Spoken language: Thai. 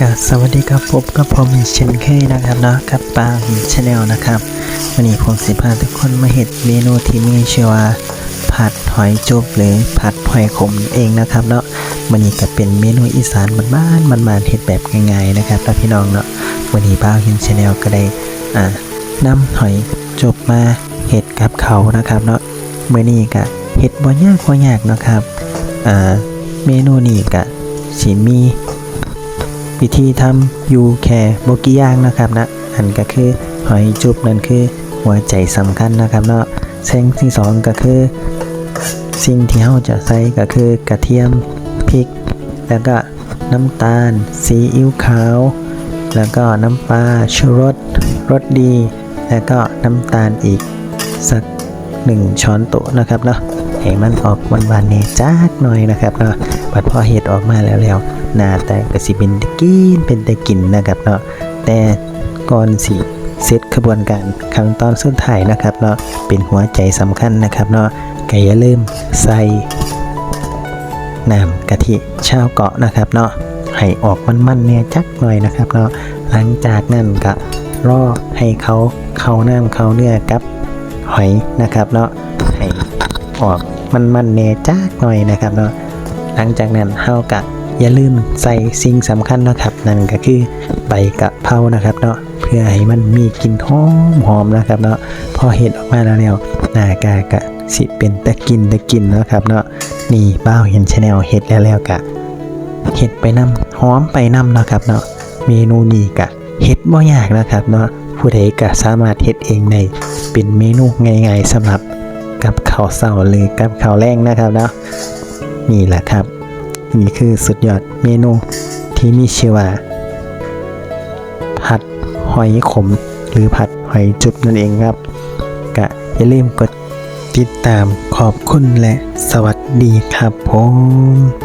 ก็สวัสดีครับพบกับผมอีกเช่นเคยนะครับเนาะกับปาหินชาแนลนะครับวันนี้ผมสิพาทุกคนมาเห็ดเมนูที่มีชื่อว่าผัดหอยจุบหรือผัดหอยขมเองนะครับเนาะวันนี้ก็เป็นเมนูอีสานบ้านๆมันๆเห็ดแบบง่ายๆนะครับแล้วพี่น้องเนาะวันนี้ป้าหินชาแนลก็ได้อ่านำหอยจุบมาเห็ดกับเขานะครับเนาะเมื่อนี้ก็เห็ดบ่ยากบ่ยากนะครับอ่าเมนูนี้ก็สิมี วิธีทำอยู่แค่โบกี้ย่างนะครับนะอันก็คือหอยจุบนั่นคือหัวใจสำคัญนะครับเนาะเส้นที่สองก็คือ สิ่งที่เราจะใส่ก็คือกระเทียมพริก แล้วก็น้ำตาล ซีอิ๊วขาว แล้วก็น้ำปลาชูรสรสดี แล้วก็น้ำตาลอีกสักหนึ่งช้อนโต๊ะนะครับเนาะ ให้มันออกหวานๆเนจักหน่อยนะครับเนาะบัดพอเห็ดออกมาแล้วแล้วหน้าแต่ก็สิเป็นตะกินเป็นตะกินนะครับเนาะแต่ก่อนสิเสร็จขบวนการขั้นตอนสุดท้ายนะครับเนาะเป็นหัวใจสำคัญนะครับเนาะก็อย่าลืมใส่น้ำกะทิชาวเกาะนะครับเนาะให้ออกมันๆเนี่ยจักหน่อยนะครับเนาะหลังจากนั้นก็รอให้เขาเข้าน้ำเข้าเนื้อกับหอยนะครับเนาะให้ออก มันมันเนจักหน่อยนะครับเนาะหลังจากนั้นเฮากะอย่าลืมใส่สิ่งสำคัญนะครับ นั่นก็คือใบกะเพรานะครับเนาะเพื่อให้มันมีกลิ่นหอมหอมนะครับเนาะพอเห็ดออกมาแล้วเนี่ยหน้ากากะสิเป็นตะกินตะกินนะครับเนาะนี่บ้าวเห็นชาแนลเห็ดแล้วแล้วกะเห็ดไปนํหอมไปนํเนะครับเนาะเมนูนี้กะเห็ดบ่ยากนะครับเนาะผู้ใดก็สามารถเฮ็ดเองได้เป็นเมนูง่ายๆสำหรับ กับข้าวเสาหรือกับข้าวแรงนะครับเนาะนี่แหละครับ นี่คือสุดยอดเมนูที่มีชื่อว่า ผัดหอยขม หรือผัดหอยจุบนั่นเองครับก็อย่าลืมกดติดตามขอบคุณและสวัสดีครับผม